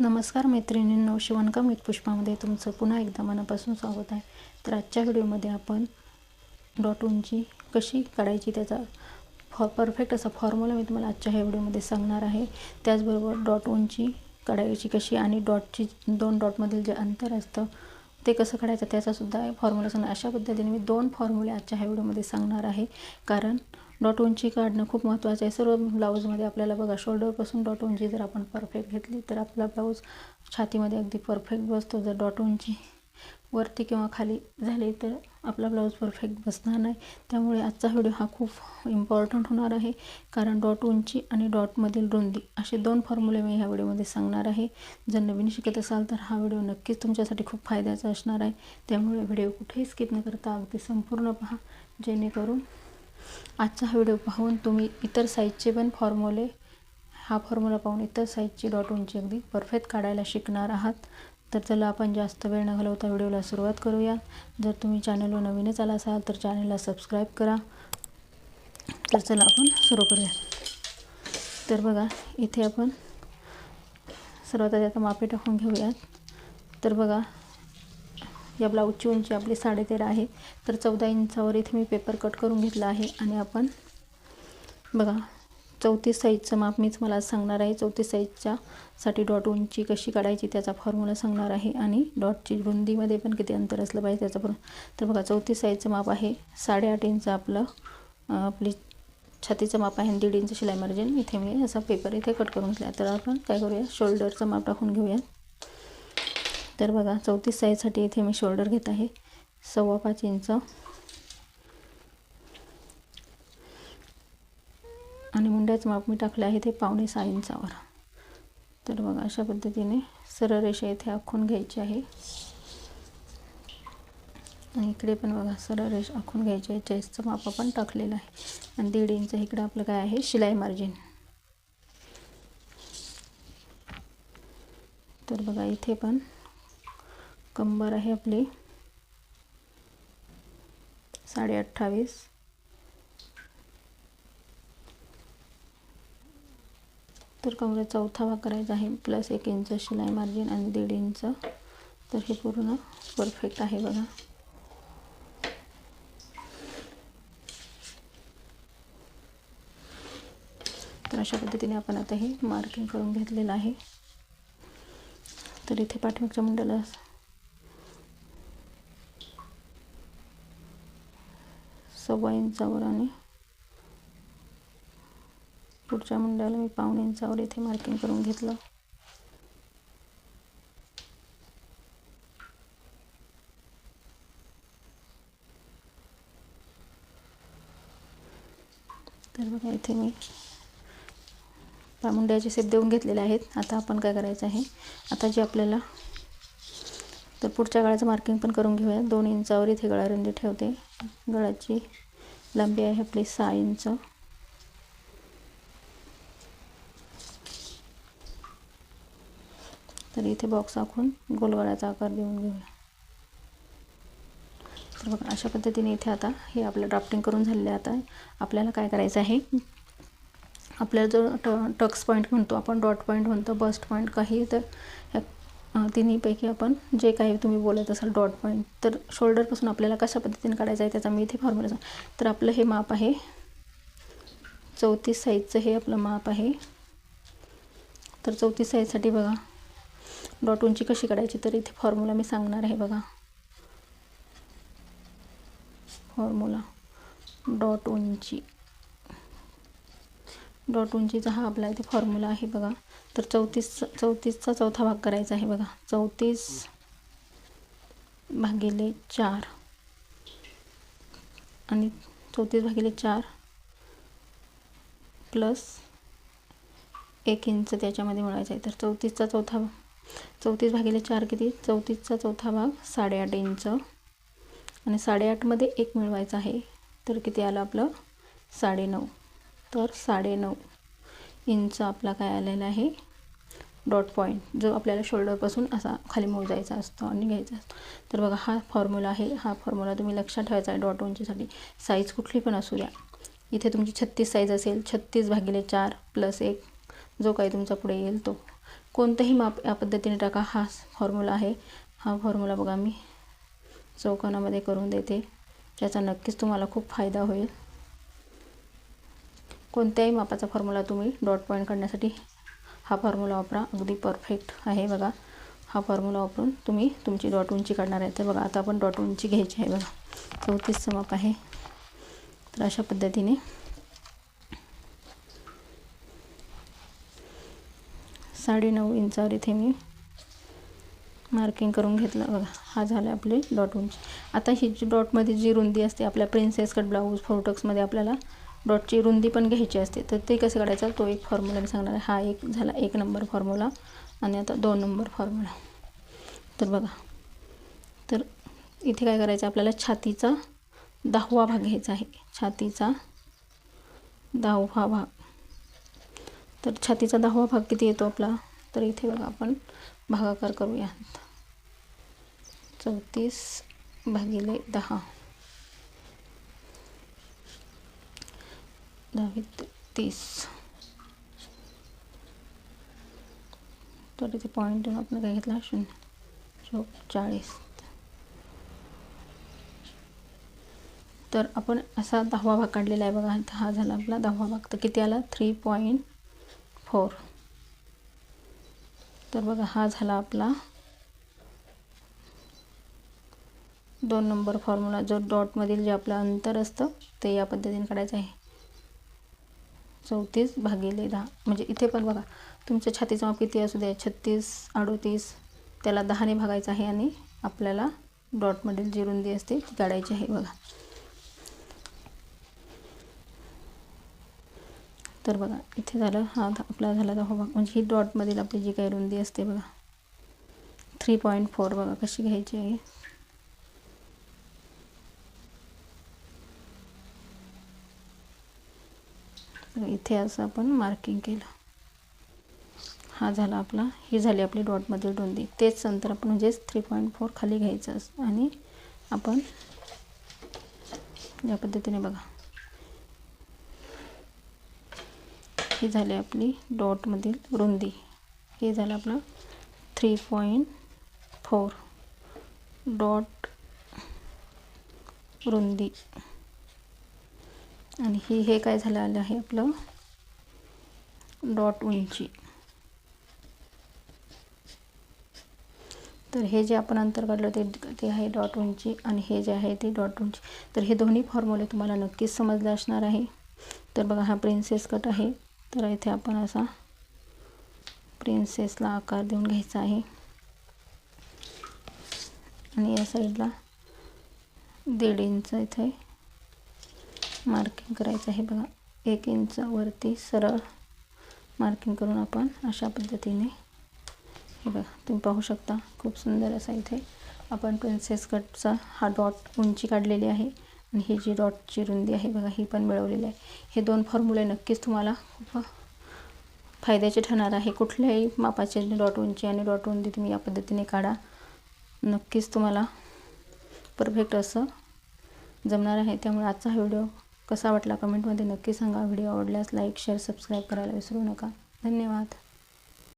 नमस्कार मैत्रिणींनो शिवणकाम विथ पुष्पामध्ये तुमचं पुन्हा एकदा मनापासून स्वागत आहे. तर आजच्या व्हिडिओमध्ये आपण डॉट उंची कशी काढायची त्याचा फॉ परफेक्ट असा फॉर्म्युला मी तुम्हाला आजच्या ह्या व्हिडिओमध्ये सांगणार आहे. त्याचबरोबर डॉट उंची काढायची कशी आणि डॉटची दोन डॉटमधील जे अंतर असतं ते कसं काढायचं त्याचासुद्धा फॉर्म्युला सांगणार. अशा पद्धतीने मी दोन फॉर्म्युले आजच्या ह्या व्हिडिओमध्ये सांगणार आहे. कारण डॉट उंची काढणं खूप महत्त्वाचं आहे. सर्व ब्लाऊजमध्ये आपल्याला बघा शोल्डरपासून डॉट उंची जर आपण परफेक्ट घेतली तर आपला ब्लाऊज छातीमध्ये अगदी परफेक्ट बसतो. जर डॉट उंची वरती किंवा खाली झाली तर आपला ब्लाऊज परफेक्ट बसणार नाही. त्यामुळे आजचा व्हिडिओ हा खूप इम्पॉर्टंट होणार आहे. कारण डॉट उंची आणि डॉटमधील रुंदी असे दोन फॉर्म्युले मी ह्या व्हिडिओमध्ये सांगणार आहे. जर नवीन शिकत असाल तर हा व्हिडिओ नक्कीच तुमच्यासाठी खूप फायद्याचा असणार आहे. त्यामुळे व्हिडिओ कुठेही स्किप न करता अगदी संपूर्ण पहा. जेणेकरून आजचा हा व्हिडिओ पाहून तुम्ही इतर साईजचे पण फॉर्म्युले हा फॉर्म्युला पाहून इतर साईजची डॉट उंची अगदी परफेक्ट काढायला शिकणार आहात. तर चला आपण जास्त वेळ न घालवता व्हिडिओला सुरुवात करूया. जर तुम्ही चॅनलवर नवीनच आला असाल तर चॅनलला सबस्क्राईब करा. तर चला आपण सुरू करूया. तर बघा इथे आपण सर्वात आधी आता मापे टाकून घेऊयात. तर बघा या ब्लाऊजची उंची आपली साडेतेरा आहे. तर चौदा इंचावर इथे मी पेपर कट करून घेतला आहे. आणि आपण बघा चौतीस साईजचं माप मीच मला सांगणार आहे. चौतीस साईजच्या साठी डॉट उंची कशी काढायची त्याचा फॉर्म्युला सांगणार आहे. आणि डॉटची रुंदीमध्ये पण किती अंतर असलं पाहिजे त्याचा पण तर बघा चौतीस साईजचं माप आहे. साडेआठ इंच आपलं आपली छातीचं माप आहे. आणि दीड इंच शिलाई मार्जिन इथे मी असा पेपर इथे कट करून घेतला तर आपण काय करूया? शोल्डरचं माप टाकून घेऊया. तर बघा चौतीस साईजसाठी इथे मी शोल्डर घेत आहे. सव्वा पाच इंच. आणि मुंड्याचं माप मी टाकलं आहे ते पावणे सहा इंचावर. तर बघा अशा पद्धतीने सरळ रेषा इथे आखून घ्यायची आहे. आणि इकडे पण बघा सरळ रेष आखून घ्यायची आहे. चेसचं माप आपण टाकलेलं आहे. आणि दीड इंच इकडं आपलं काय आहे? शिलाई मार्जिन तर बघा इथे पण कंबर आहे आपली. साडे अठ्ठावीस. तर कमरे चौथा भाग करायचा आहे प्लस एक इंच शिलाई मार्जिन आणि दीड इंच तर हे पूर्ण परफेक्ट आहे बघा. तर अशा पद्धतीने आपण आता हे मार्किंग करून घेतलेलं आहे. तर इथे पाठीमागच्या मुंड्याला सव्वा इंचावर आणि पुढच्या मुंड्याला मी पाऊण इंचावर इथे मार्किंग करून घेतलं. तर बघा इथे मी मुंड्याचे सेप देऊन घेतलेले आहेत. आता आपण काय करायचं आहे? आता जे आपल्याला तर पुढच्या गळ्याचं मार्किंग पण करून घेऊया. दोन इंचावर इथे गळारुंदी ठेवते. गळाची लांबी आहे आपली सहा इंच. तर इथे बॉक्स आखून गोलगळ्याचा आकार देऊन घेऊया. तर बघा अशा पद्धतीने इथे आता हे आपलं ड्राफ्टिंग करून झालेलं आता आपल्याला काय करायचं आहे? आपल्याला जो ट टक्स पॉईंट म्हणतो आपण डॉट पॉईंट म्हणतो बस्ट पॉईंट काही तर ह्या तिन्हीपैकी आपण जे काही तुम्ही बोलत असाल डॉट पॉईंट तर शोल्डरपासून आपल्याला कशा पद्धतीने काढायचं आहे त्याचा मी इथे फॉर्म्युला सांग. तर आपलं हे माप आहे चौतीस साईजचं हे आपलं माप आहे. तर चौतीस साईजसाठी बघा डॉट उंची कशी काढायची तर इथे फॉर्म्युला मी सांगणार आहे बघा. फॉर्म्युला डॉट उंची डॉट उंचीचा हा आपला इथे फॉर्म्युला आहे बघा. तर चौतीस चौतीसचा चौथा भाग करायचा आहे बघा. चौतीस भागिले चार. आणि चौतीस भागिले चार प्लस एक इंच त्याच्यामध्ये मिळायचं आहे. तर चौतीसचा चौथा चौतीस भागिले चार किती? चौतीसचा चौथा भाग साडेआठ इंच. आणि साडेआठमध्ये एक मिळवायचं आहे. तर किती आलं आपलं? साडेनऊ. तर साडेनऊ इंच आपला काय आलेला आहे. डॉट पॉईंट जो आपल्याला शोल्डरपासून असा खाली मोजायचा असतो आणि घ्यायचा असतो. तर बघा हा फॉर्म्युला आहे. हा फॉर्म्युला तुम्ही लक्षात ठेवायचा आहे डॉट उंचीसाठी. साईज कुठली पण असू द्या. इथे तुमची छत्तीस साईज असेल छत्तीस भागिले चार प्लस एक जो काही तुमचा पुढे येईल तो. कोणतंही माप या पद्धतीने टाका. हा फॉर्म्युला आहे. हा फॉर्म्युला बघा मी चौकोनामध्ये करून देते. त्याचा नक्कीच तुम्हाला खूप फायदा होईल. कोणत्याही मापाचा फॉर्म्युला तुम्ही डॉट पॉईंट काढण्यासाठी हा फॉर्म्युला वापरा. अगदी परफेक्ट आहे बघा. हा फॉर्म्युला वापरून तुम्ही तुमची डॉट उंची काढणार आहे. तर बघा आता आपण डॉट उंची घ्यायची आहे बघा. चौतीसचं माप आहे. तर अशा पद्धतीने साडेनऊ इंचावर इथे मी मार्किंग करून घेतलं. बघा हा झाला आपली डॉट उंची. आता ही जी डॉटमध्ये जी रुंदी असते आपल्या प्रिन्सेस कट ब्लाऊज फोटक्समध्ये आपल्याला डॉटची रुंदी पण घ्यायची असते तर ते कसं काढायचं? तो एक फॉर्म्युला मी सांगणार आहे. हा एक झाला एक नंबर फॉर्म्युला आणि आता दोन नंबर फॉर्म्युला तर बघा. तर इथे काय करायचं? आपल्याला छातीचा दहावा भाग घ्यायचा आहे. छातीचा दहावा भाग. तर छातीचा दहावा भाग किती येतो आपला? तर इथे बघा आपण भागाकार करूया चौतीस भागिले दहा. दहावी तीस तर इथे पॉईंट देऊन आपण काय घेतला शून्य चौक चाळीस तर आपण असा दहावा भाग काढलेला आहे बघा हा झाला आपला दहावा भाग. तर किती आला? थ्री पॉईंट फोर तर बघा हा झाला आपला दोन नंबर फॉर्म्युला जो डॉटमधील जे आपलं अंतर असतं ते या पद्धतीने काढायचं आहे. चौतीस भागिले दहा. म्हणजे इथे पण बघा तुमच्या छातीचा माप किती असू द्या छत्तीस अडोतीस त्याला दहाने भागायचं आहे आणि आपल्याला डॉटमधील जी रुंदी असते ती काढायची आहे बघा. तर बघा इथे झालं हा आपला झाला दहा भाग. म्हणजे ही डॉटमधील आपली जी काही रुंदी असते बघा थ्री पॉईंट फोर बघा कशी घ्यायची आहे. इथे असं आपण मार्किंग केलं. हा झाला आपला ही झाली आपली डॉटमधील रुंदी. तेच अंतर आपण म्हणजेच थ्री पॉईंट फोर खाली घ्यायचं असं आणि आपण या पद्धतीने बघा. ही झाली आपली डॉटमधील रुंदी. हे झालं आपलं थ्री पॉईंट फोर डॉट रुंदी. आणि ही हे काय झालं आलं आहे आपलं? डॉट उंची. तर हे जे आपण अंतर काढलं ते ते आहे डॉट उंची आणि हे जे आहे ते डॉट उंची. तर हे दोन्ही फॉर्म्युले तुम्हाला नक्कीच समजले असणार आहे. तर बघा हा प्रिन्सेस कट आहे. तर इथे आपण असा प्रिन्सेसला आकार देऊन घ्यायचा आहे. आणि या साईडला दीड इंच इथे. मार्किंग करायचं आहे बघा. एक इंच वरती सरळ मार्किंग करून आपण अशा पद्धतीने हे बघा तुम्ही पाहू शकता. खूप सुंदर असा इथे आपण प्रिन्सेस कटचा हा डॉट उंची काढलेली आहे. आणि ही जी डॉटची रुंदी आहे बघा ही पण मिळवलेली आहे. हे दोन फॉर्म्युले नक्कीच तुम्हाला खूप फायद्याचे ठरणार आहे. कुठल्याही मापाचे डॉट उंची आणि डॉट रुंदी तुम्ही या पद्धतीने काढा. नक्कीच तुम्हाला परफेक्ट असं जमणार आहे. त्यामुळे आजचा हा व्हिडिओ कसा वाटला कमेंटमध्ये नक्की सांगा. व्हिडिओ आवडल्यास लाईक शेअर सबस्क्राईब करायला विसरू नका. धन्यवाद.